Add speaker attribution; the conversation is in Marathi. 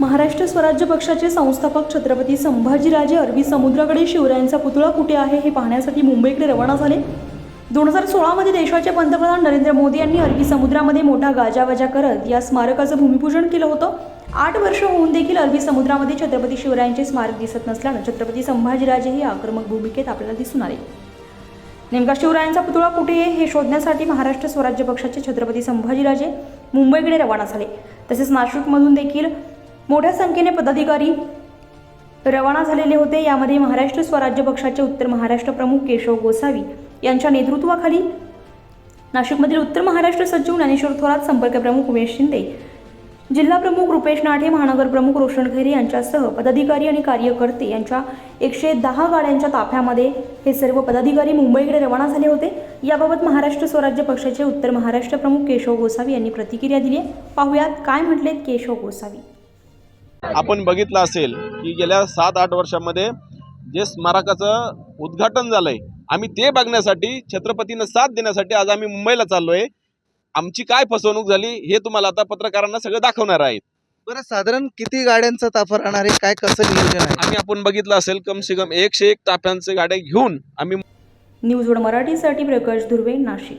Speaker 1: महाराष्ट्र स्वराज्य पक्षाचे संस्थापक छत्रपती संभाजीराजे अरबी समुद्राकडे शिवरायांचा पुतळा कुठे आहे हे पाहण्यासाठी मुंबईकडे रवाना झाले. दोन हजार सोळामध्ये देशाचे पंतप्रधान नरेंद्र मोदी यांनी अरबी समुद्रामध्ये मोठा गाजावाजा करत या स्मारकाचं भूमिपूजन केलं होतं. आठ वर्ष होऊन देखील अरबी समुद्रामध्ये छत्रपती शिवरायांचे स्मारक दिसत नसल्यानं छत्रपती संभाजीराजे हे आक्रमक भूमिकेत आपल्याला दिसून आले. नेमका शिवरायांचा पुतळा कुठे आहे हे शोधण्यासाठी महाराष्ट्र स्वराज्य पक्षाचे छत्रपती संभाजीराजे मुंबईकडे रवाना झाले. तसेच नाशिकमधून देखील मोठ्या संख्येने पदाधिकारी रवाना झालेले होते. यामध्ये महाराष्ट्र स्वराज्य पक्षाचे उत्तर महाराष्ट्र प्रमुख केशव गोसावी यांच्या नेतृत्वाखाली नाशिकमधील उत्तर महाराष्ट्र सचिव ज्ञानेश्वर थोरात संपर्क प्रमुख उमेश शिंदे जिल्हा प्रमुख रुपेश नाठे महानगर प्रमुख रोशन खैरे यांच्यासह पदाधिकारी आणि कार्यकर्ते यांच्या एकशे दहा गाड्यांच्या ताफ्यामध्ये हे सर्व पदाधिकारी मुंबईकडे रवाना झाले होते. याबाबत महाराष्ट्र स्वराज्य पक्षाचे उत्तर महाराष्ट्र प्रमुख केशव गोसावी यांनी प्रतिक्रिया दिली आहे. पाहुयात काय म्हटलेत केशव गोसावी.
Speaker 2: आपण बघितलं असेल की गेल्या सात आठ वर्षामध्ये जे स्मारकाचं उद्घाटन झालंय आम्ही ते बघण्यासाठी छत्रपतींना साथ देण्यासाठी आज आम्ही मुंबईला चाललोय. आमची काय फसवणूक झाली हे तुम्हाला आता पत्रकारांना सगळं दाखवणार आहेत.
Speaker 3: बरं साधारण किती गाड्यांचा ताफा राहणार आहे? काय कसं नियोजन आहे?
Speaker 2: आम्ही आपण बघितलं असेल कम से कम एकशे एक ताफ्यांचे गाड्या घेऊन आम्ही
Speaker 1: न्यूज वड मराठीसाठी प्रकाश धुर्वे नाशिक.